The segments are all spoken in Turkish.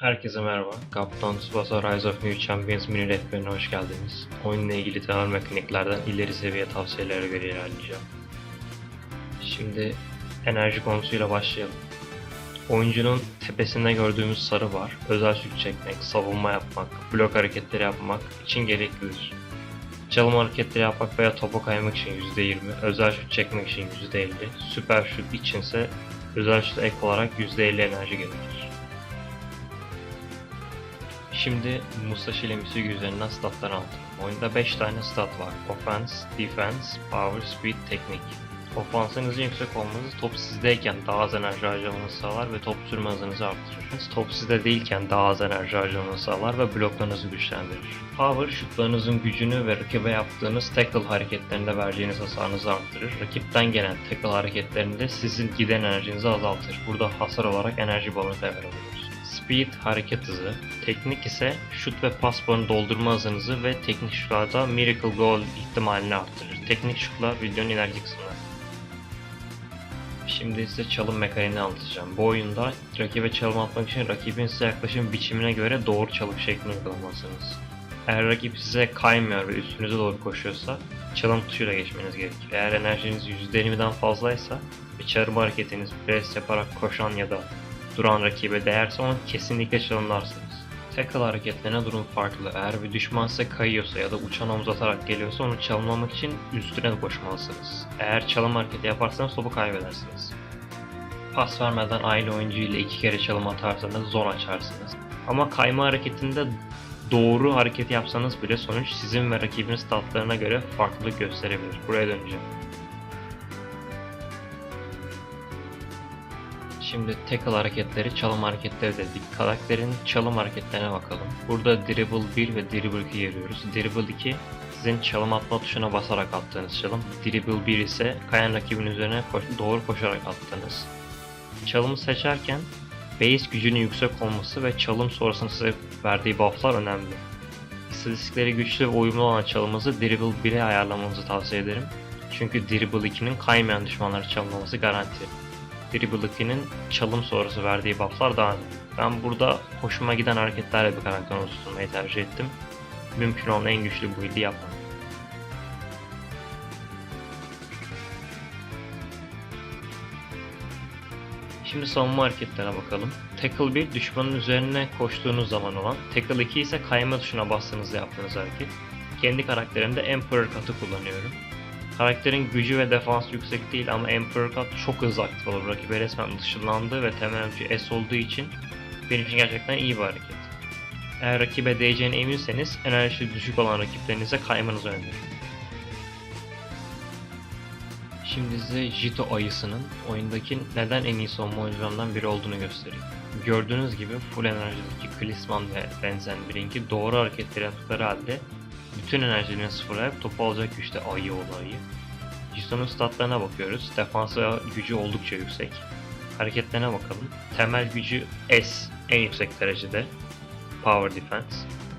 Herkese merhaba. Kaptan Tsubasa Rise of New Champions mini rehberine hoş geldiniz. Oyunla ilgili temel mekaniklerden ileri seviye tavsiyelere göre ilerleyeceğim. Şimdi enerji konusuyla başlayalım. Oyuncunun tepesinde gördüğümüz sarı var. Özel süt çekmek, savunma yapmak, blok hareketleri yapmak için gereklidir. Çalım hareketleri yapmak veya topa kaymak için %20, özel şut çekmek için %50, süper şut içinse özel şuta ek olarak %50 enerji gerekir. Şimdi Musashi ile Misugi üzerinden statlar aldım. Oyunda 5 tane stat var. Offense, Defense, Power, Speed, Teknik. Ofansınızın yüksek olması top sizdeyken daha az enerji harcamanızı sağlar ve top sürme hızınızı arttırır. Top sizde değilken daha az enerji harcamanızı sağlar ve bloklarınızı güçlendirir. Power, şutlarınızın gücünü ve rakibe yaptığınız tackle hareketlerinde vereceğiniz hasarınızı arttırır. Rakipten gelen tackle hareketlerinde sizin giden enerjinizi azaltır. Burada hasar olarak enerji balonu devreye alıyoruz. Speed hareket hızı, teknik ise şut ve pas barını doldurma hızınızı ve teknik şutlarda miracle goal ihtimalini arttırır. Teknik şutlar videonun ileriki kısmında. Şimdi size çalım mekaniğini anlatacağım. Bu oyunda rakibe çalım atmak için rakibin size yaklaşım biçimine göre doğru çalım şeklini uygulamalısınız. Eğer rakip size kaymıyor ve üstünüze doğru koşuyorsa çalım tuşuyla geçmeniz gerekir. Eğer enerjiniz %20'den fazlaysa ve çarpma hareketiniz pres yaparak koşan ya da duran rakibe değerse onu kesinlikle çalımlarsınız. Tackle hareketlerine durum farklı. Eğer bir düşman size kayıyorsa ya da uçan omuz atarak geliyorsa onu çalımlamak için üstüne koşmalısınız. Eğer çalım hareketi yaparsanız topu kaybedersiniz. Pas vermeden aynı oyuncu ile iki kere çalım atarsanız zon açarsınız. Ama kayma hareketinde doğru hareket yapsanız bile sonuç sizin ve rakibin statlarına göre farklılık gösterebilir. Buraya döneceğim. Şimdi tackle hareketleri, çalım hareketleri dedik. Karakterin çalım hareketlerine bakalım. Burada dribble 1 ve dribble 2 görüyoruz. Dribble 2 sizin çalım atma tuşuna basarak attığınız çalım. Dribble 1 ise kayan rakibin üzerine koş- doğru koşarak attığınız. Çalımı seçerken base gücünün yüksek olması ve çalım sonrasında size verdiği bufflar önemli. İstatistikleri güçlü ve uyumlu olan çalımınızı Dribble 1'e ayarlamanızı tavsiye ederim. Çünkü Dribble 2'nin kaymayan düşmanları çalımlaması garanti. Dribble 2'nin çalım sonrası verdiği bufflar daha önemli. Ben burada hoşuma giden hareketlerle bir karakter oluşturmayı tercih ettim. Mümkün olan en güçlü build'i yapmam. Şimdi savunma hareketlerine bakalım. Tackle 1 düşmanın üzerine koştuğunuz zaman olan, Tackle 2 ise kayma tuşuna bastığınızda yaptığınız hareket. Kendi karakterimde Emperor Cut'ı kullanıyorum. Karakterin gücü ve defansı yüksek değil ama Emperor Cut çok hızlı aktif olur. Rakibe resmen dışlandı ve temel gücü S olduğu için benim için gerçekten iyi bir hareket. Eğer rakibe değeceğine eminseniz enerjisi düşük olan rakiplerinize kaymanızı öneririm. Şimdi size Jito ayısının oyundaki neden en iyi savunma oyuncularından biri olduğunu göstereyim. Gördüğünüz gibi full enerjideki Klisman ve Benzen Blink'i doğru hareketleri yaptıkları halde bütün enerjilerini sıfırlayıp topu alacak güçte ayı olayı. Jito'nun statlarına bakıyoruz. Defans ve gücü oldukça yüksek. Hareketlerine bakalım. Temel gücü S en yüksek derecede. Power Defense.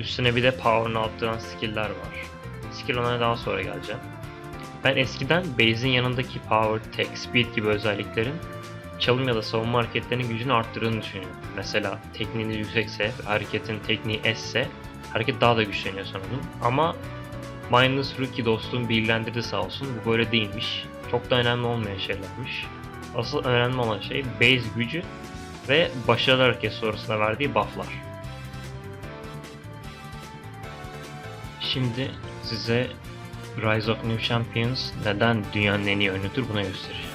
Üstüne bir de Power'ını arttıran skill'ler var. Skill onlara daha sonra geleceğim. Ben eskiden base'in yanındaki Power, Tech, Speed gibi özelliklerin çalım ya da savunma hareketlerinin gücünü arttırdığını düşünüyorum. Mesela tekniğiniz yüksekse, hareketin tekniği S ise hareket daha da güçleniyor sanırım. Ama Mindless Rookie dostum bilgilendirdi sağ olsun. Bu böyle değilmiş. Çok da önemli olmayan şeylermiş. Asıl önemli olan şey base gücü ve başarılı hareket sonrasında verdiği bufflar. Şimdi size Rise of New Champions neden dünyanın en iyi oyunudur buna göstereceğim.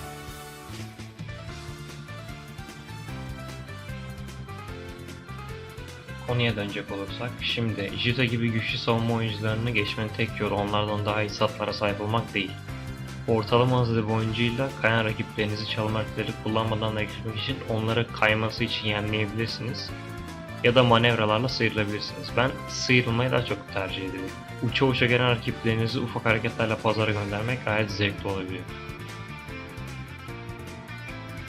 Konuya dönecek olursak, şimdi Jita gibi güçlü savunma oyuncularını geçmenin tek yolu onlardan daha iyi satlara sahip olmak değil. Ortalama hızlı bir oyuncuyla kayan rakiplerinizi çalım hareketleri kullanmadan da geçmek için onları kayması için yenleyebilirsiniz. Ya da manevralarla sıyrılabilirsiniz. Ben sıyrılmayı daha çok tercih ediyorum. Uça uça gelen rakiplerinizi ufak hareketlerle pazara göndermek gayet zevkli olabiliyor.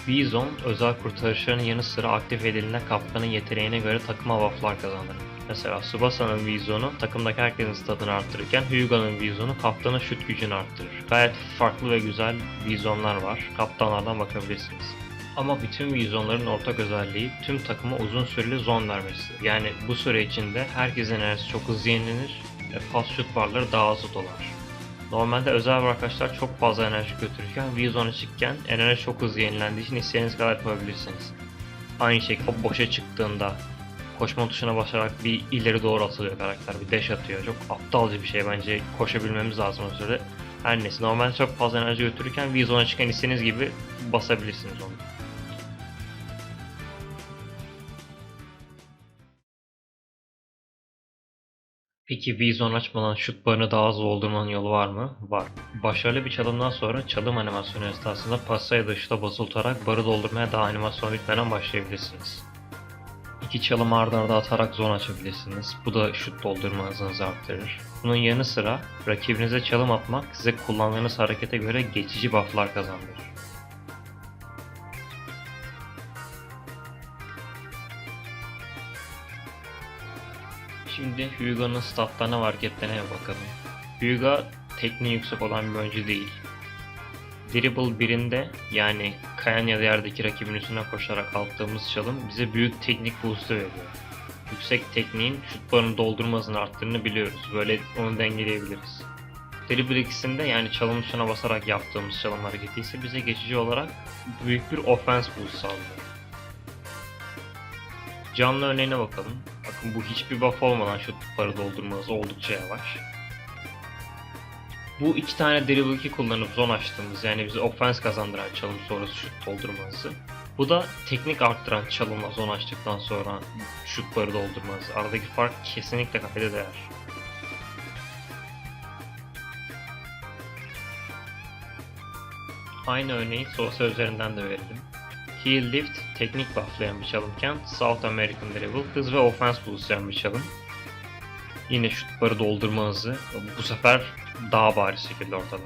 B-Zone özel kurtarışların yanı sıra aktif edildiğinde kaptanın yeteneğine göre takıma bufflar kazanır. Mesela Tsubasa'nın V-Zone'u takımdaki herkesin statını arttırırken Hyuga'nın V-Zone'u kaptanın şut gücünü arttırır. Gayet farklı ve güzel V-Zone'lar var. Kaptanlardan bakabilirsiniz. Ama bütün vizyonların ortak özelliği tüm takıma uzun süreli zon vermesidir. Yani bu süre içinde herkesin enerjisi çok hızlı yenilenir ve fast shoot barları daha hızlı dolar. Normalde özel arkadaşlar çok fazla enerji götürürken V-Zone açıkken enerji çok hızlı yenilendiği için istediğiniz kadar yapabilirsiniz. Aynı şekilde boşa çıktığında koşma tuşuna basarak bir ileri doğru atılıyor karakter, bir dash atıyor. Çok aptalca bir şey bence koşabilmemiz lazım o sırada. Her neyse normalde çok fazla enerji götürürken V-Zone'a çıkan istediğiniz gibi basabilirsiniz onu. Peki V-Zone açmadan şut barını daha hızlı doldurmanın yolu var mı? Var. Başarılı bir çalımdan sonra çalım animasyonu esnasında pasa ya da şuta basılı tutarak barı doldurmaya daha animasyon bitmeden başlayabilirsiniz. İki çalım arda arda atarak zon açabilirsiniz. Bu da şut doldurma hızınızı arttırır. Bunun yanı sıra rakibinize çalım atmak size kullandığınız harekete göre geçici bufflar kazandırır. Şimdi Hyuga'nın statlarına ve hareketlerine bakalım. Hyuga tekniği yüksek olan bir oyuncu değil. Dribble birinde yani kayan ya da yerdeki rakibin üstüne koşarak attığımız çalım bize büyük teknik boost'u veriyor. Yüksek tekniğin şut barını doldurma hızını arttığını biliyoruz. Böyle onu dengeleyebiliriz. Dribble ikisinde yani çalım tuşuna basarak yaptığımız çalım hareketi ise bize geçici olarak büyük bir offense boost sağlıyor. Canlı örneğine bakalım. Bakın bu hiçbir buff olmadan şut barı doldurma hızı oldukça yavaş. Bu iki tane dribble 2 kullanıp zone açtığımız yani bize offense kazandıran çalım sonrası şut doldurma hızı. Bu da teknik arttıran çalımla zone açtıktan sonra şut barı doldurma hızı. Aradaki fark kesinlikle kafede değer. Aynı örneği sosyal üzerinden de verelim. Heel Lift teknik bufflayan bir çalımken South American Dribble hız ve offense boostlayan bir çalım. Yine şut barı doldurma hızı bu sefer daha bariz şekilde ortada.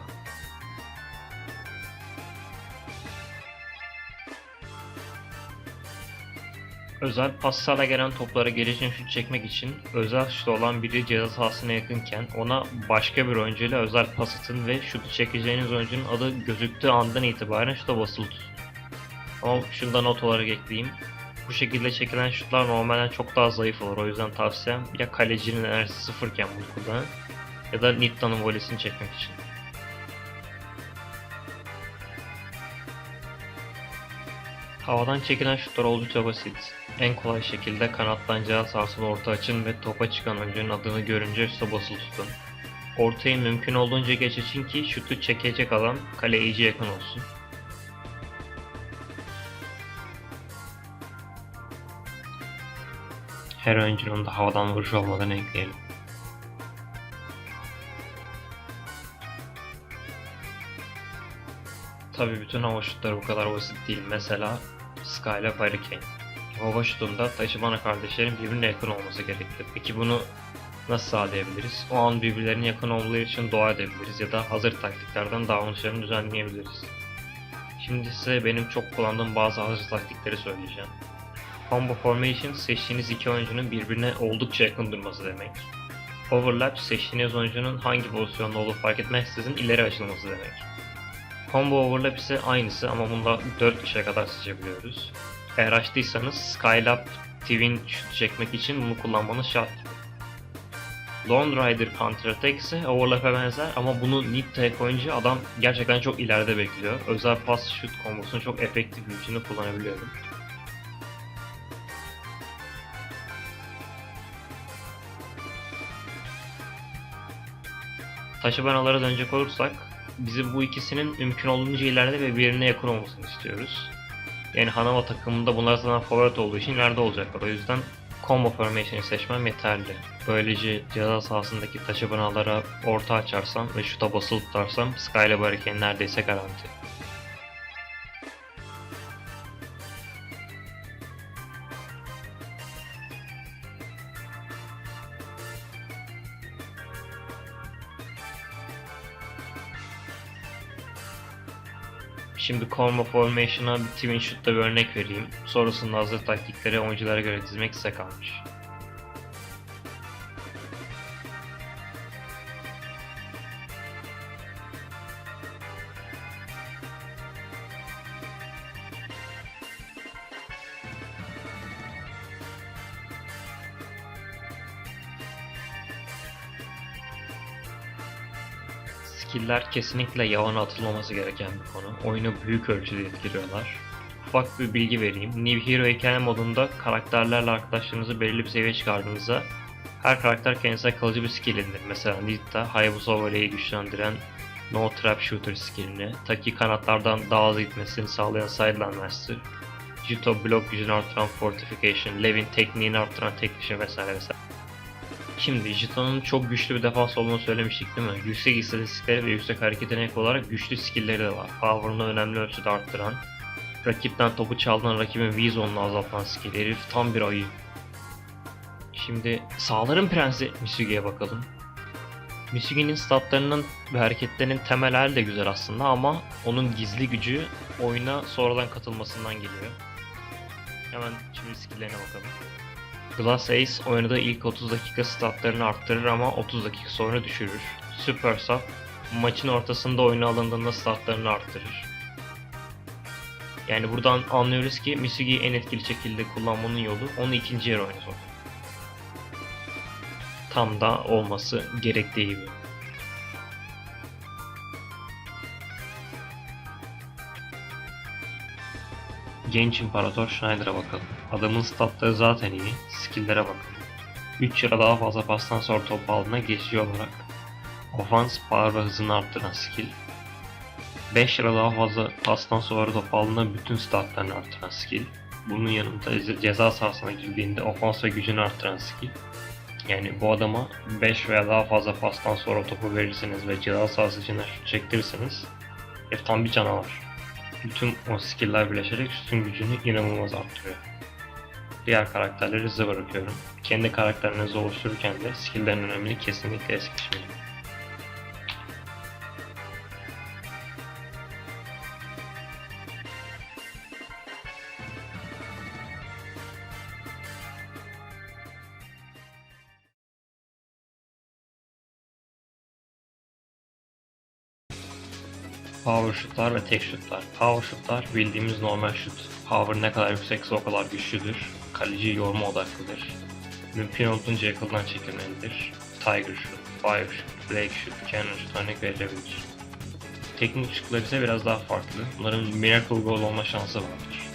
Özel paslarla gelen toplara gelişen şut çekmek için özel şutu olan biri ceza sahasına yakınken ona başka bir oyuncuyla özel pas atın ve şutu çekeceğiniz oyuncunun adı gözüktüğü andan itibaren şuta basılı tutun. Ama şunu da not olarak ekleyeyim. Bu şekilde çekilen şutlar normalden çok daha zayıf olur. O yüzden tavsiyem ya kalecinin enerjisi sıfırken bunu kullanın ya da Nitta'nın volesini çekmek için. Havadan çekilen şutlar oldukça basit. En kolay şekilde kanatlanacağı sarsılı orta açın ve topa çıkan oyuncunun adını görünce şuta basılı tutun. Ortayı mümkün olduğunca geç açın ki şutu çekecek adam kaleye iyice yakın olsun. Her oyuncunun da havadan vuruş olmadan ekleyelim. Tabi bütün hava şutları bu kadar basit değil. Mesela Skylab Hurricane. Hava şutunda taşımana kardeşlerin birbirine yakın olması gerekli. Peki bunu nasıl sağlayabiliriz? O an birbirlerine yakın olduğu için dua edebiliriz ya da hazır taktiklerden davranışlarını düzenleyebiliriz. Şimdi size benim çok kullandığım bazı hazır taktikleri söyleyeceğim. Combo Formation seçtiğiniz iki oyuncunun birbirine oldukça yakın durması demek. Overlap seçtiğiniz oyuncunun hangi pozisyonda olduğu fark etmeksizin ileri açılması demek. Combo Overlap ise aynısı ama bunda 4 kişiye kadar seçebiliyoruz. Eğer açtıysanız Skylab Twin çekmek için bunu kullanmanız şart. Lone Rider Counter Attack ise Overlap'e benzer ama bunu Nitta'ya koyunca adam gerçekten çok ileride bekliyor. Özel pas şut kombosunu çok efektif bir biçimde kullanabiliyorum. Taşımanalara dönecek olursak bizim bu ikisinin mümkün olduğunca ileride ve birbirine yakın olmasını istiyoruz. Yani Hanama takımında bunlar zaten favorit olduğu için ileride olacaklar. O yüzden combo formation'ı seçmem yeterli. Böylece ceza sahasındaki taşımanalara orta açarsam ve şuta basılı tutarsam Skyla Hurricane neredeyse garanti. Şimdi combo formation'a bir twin shoot'ta bir örnek vereyim. Sonrasında hazır taktikleri oyunculara göre dizmek size kalmış. Skill'ler kesinlikle yavana atılmaması gereken bir konu. Oyunu büyük ölçüde etkiliyorlar. Ufak bir bilgi vereyim. New Hero hikaye modunda karakterlerle arkadaşlarınızı belirli bir seviyeye çıkardığınızda her karakter kendisine kalıcı bir skill edinir. Mesela Nita, Hayabusa Volley'i güçlendiren No Trap Shooter skillini, Taki kanatlardan daha hızlı gitmesini sağlayan Sideline Master, Jito blok gücünü artıran Fortification, Levin tekniğini artıran Technician vesaire vesaire. Şimdi Jito'nun çok güçlü bir defans olduğunu söylemiştik değil mi? Yüksek istatistikleri ve yüksek hareket yetenek olarak güçlü skill'leri de var. Power'ını önemli ölçüde arttıran, rakipten topu çaldan rakibin V-zone'unu azaltan skill. Herif tam bir ayı. Şimdi sağların prensi Misugi'ye bakalım. Misugi'nin statlarının ve hareketlerinin temel hali de güzel aslında ama onun gizli gücü oyuna sonradan katılmasından geliyor. Hemen şimdi skill'lerine bakalım. Glass Ace oynadığı ilk 30 dakika statlarını arttırır ama 30 dakika sonra düşürür. Super Sub maçın ortasında oyuna alındığında statlarını arttırır. Yani buradan anlıyoruz ki Misugi'yi en etkili şekilde kullanmanın yolu onu ikinci yere oynatmak. Tam da olması gerektiği gibi. Genç İmparator Schneider'a bakalım. Adamın statları zaten iyi, skill'lere bakalım. 3 lira daha fazla pastan sonra top aldığına geçici olarak ofans, power ve hızını arttıran skill. 5 lira daha fazla pastan sonra top aldığında bütün statlarını arttıran skill. Bunun yanında ce- ceza sahasına girdiğinde ofans ve gücünü arttıran skill. Yani bu adama 5 veya daha fazla pastan sonra topu verirseniz ve ceza sahası içine çektirirseniz herif tam bir canavar. Bütün o skill'ler birleşerek üstün gücünü inanılmaz arttırıyor. Diğer karakterleri size bırakıyorum. Kendi karakterinizi oluştururken de skill'lerin önemini kesinlikle es geçmeyin. Power şutlar ve tek şutlar. Power şutlar bildiğimiz normal şut. Power ne kadar yüksekse o kadar güçlüdür. Kaleci yorma odaklıdır. Mümkün olduğunca yakından çekilmelidir. Tiger şut, Fire şut, Blake şut, Cannon şut örnek verilebilir. Teknik şutlar ise biraz daha farklı. Bunların Miracle Goal olma şansı vardır.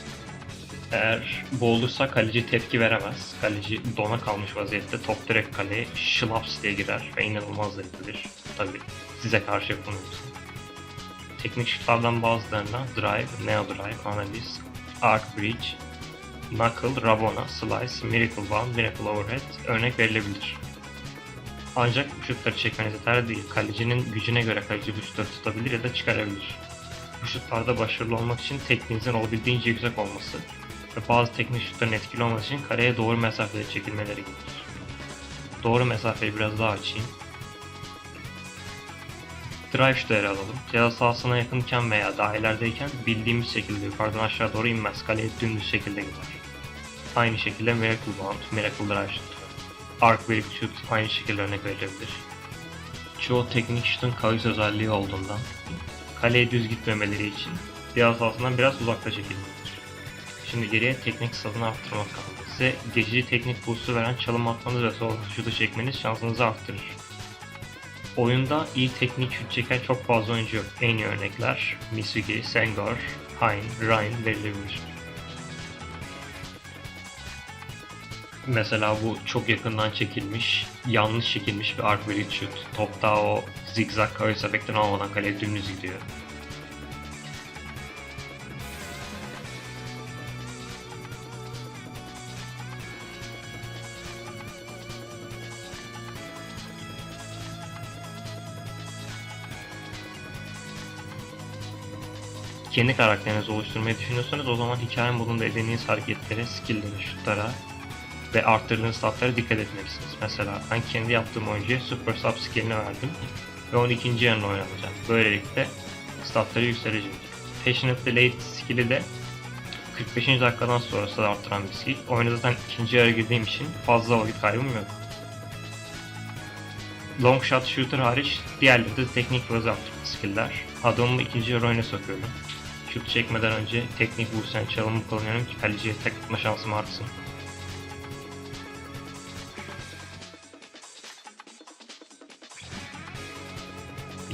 Eğer bu olursa kaleci tepki veremez. Kaleci dona kalmış vaziyette top direkt kaleye şılaps diye girer ve inanılmaz zevklidir. Tabi size karşı yapılmıyorsa. Teknik şutlardan bazılarına Drive, Neo Drive, Analyst, Arc Bridge, Knuckle, Rabona, Slice, Miracle One, Miracle Overhead örnek verilebilir. Ancak bu şutları çekmeniz yeterli değil. Kalecinin gücüne göre kaleci bu şutları tutabilir ya da çıkarabilir. Bu şutlarda başarılı olmak için tekniğinizin olabildiğince yüksek olması ve bazı teknik şutların etkili olması için kareye doğru mesafede çekilmeleri gerekir. Doğru mesafeyi biraz daha açayım. Drive şutları alalım. Ceza sahasına yakınken veya dahilerdeyken bildiğimiz şekilde yukarıdan aşağı doğru inmez. Kaleye dümdüz şekilde gider. Aynı şekilde Miracle Bound, Miracle Drive şutu. Arc Break şut aynı şekilde örnek verilebilir. Çoğu teknik şutun kavis özelliği olduğundan kaleye düz gitmemeleri için ceza sahasından biraz uzakta çekilmelidir. Şimdi geriye teknik statını arttırmak kaldı. Size geçici teknik boost'u veren çalım atmanız ve sol şutu çekmeniz şansınızı arttırır. Oyunda iyi teknik şut çeken çok fazla oyuncu yok. En iyi örnekler Misugi, Senghor, Hein, Ryan verilebilir. Mesela bu çok yakından çekilmiş, yanlış çekilmiş bir arc şut. Topta o zigzag kayıs efektini almadan kaleye dümdüz gidiyor. Kendi karakterinizi oluşturmayı düşünüyorsanız o zaman hikaye modunda edindiğiniz hareketlere, skill'lere, şutlara ve arttırdığınız statlara dikkat etmelisiniz. Mesela ben kendi yaptığım oyuncuya Super Sub skillini verdim ve 12. yarını oynatacağım. Böylelikle statları yükselecek. Passionate Late skill'i de 45. dakikadan sonra stat arttıran bir skill. Oyuna zaten ikinci yarı girdiğim için fazla vakit kaybım yok. Long shot shooter hariç diğerleri de teknik ve skill'ler. Adamımı ikinci yarı oyuna sokuyorum. Şut çekmeden önce teknik vursan çalımı kullanıyorum ki kaleciye tek atma şansım artsın.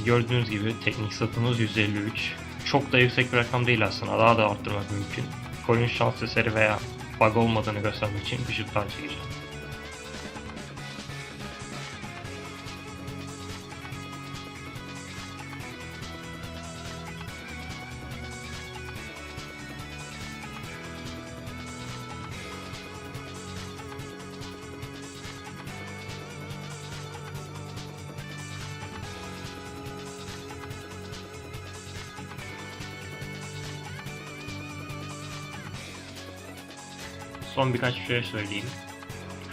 Gördüğünüz gibi teknik satımız 153. Çok da yüksek bir rakam değil aslında. Daha da arttırmak mümkün. Coin şans eseri veya bug olmadığını göstermek için bir şut çekeceğim. Son birkaç şey söyleyeyim.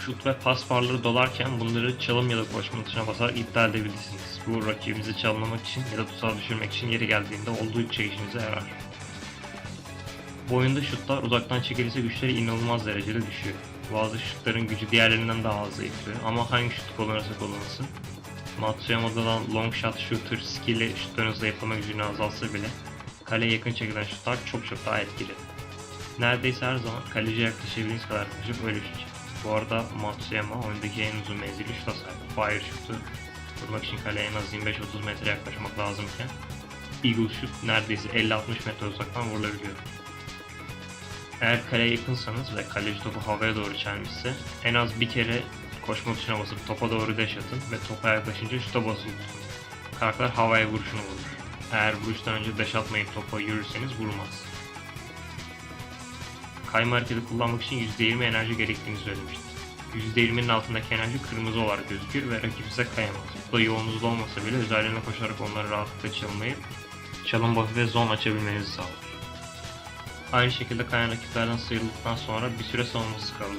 Şut ve pas barları dolarken bunları çalım ya da koşma tuşuna basarak iptal edebilirsiniz. Bu rakibinizi çalmamak için ya da tuzağa düşürmek için yeri geldiğinde oldukça işinize yarar. Bu oyunda şutlar uzaktan çekilirse güçleri inanılmaz derecede düşüyor. Bazı şutların gücü diğerlerinden daha az zayıflıyor ama hangi şutu kullanırsa kullanılsın. Matsuyama'da da long shot shooter skill'i şutlarınızı yapılma gücünü azaltsa bile kaleye yakın çekilen şutlar çok çok daha etkili. Neredeyse her zaman kaleciye yaklaşabildiğiniz kadar yaklaşıp öyle şut. Bu arada Matsuyama oyundaki en uzun menzilli şuta sahip. Fire şutu vurmak için kaleye en az 25-30 metre yaklaşmak lazımken Eagle şut neredeyse 50-60 metre uzaktan vurulabiliyor. Eğer kaleye yakınsanız ve kaleci topu havaya doğru çelmişse en az bir kere koşma tuşuna basıp topa doğru dash atın ve topa yaklaşınca şuta basılı. Karakter havaya vuruşunu vurur. Eğer vuruştan önce dash atmayıp topa yürürseniz vurmaz. Kayma hareketi kullanmak için %20 enerji gerektiğini söylemiştim. %20'nin altındaki enerji kırmızı olarak gözükür ve rakip kayamaz. Bu da yoğunluğunuzda olmasa bile özelliğine koşarak onları rahatlıkla çalmayı, çalım buff'ı ve zone açabilmenizi sağlar. Aynı şekilde kayan rakiplerden sıyrıldıktan sonra bir süre savunmasız kalır.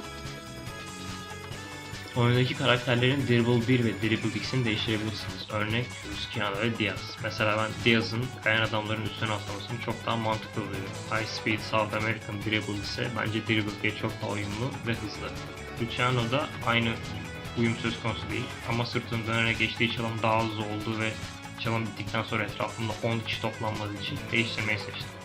Oyundaki karakterlerin Dribble 1 ve Dribble X'ini değiştirebilirsiniz. Örnek Cristiano ve Diaz. Mesela ben Diaz'ın kayan adamların üstüne atlamasını çok daha mantıklı buluyorum. High Speed South American Dribble ise bence Dribble 1 çok daha uyumlu ve hızlı. Luciano da aynı uyum söz konusu değil ama sırtını dönerek geçtiği çalım daha hızlı olduğu ve çalım bittikten sonra etrafında 10 kişi toplanmadığı için değiştirmeyi seçtim.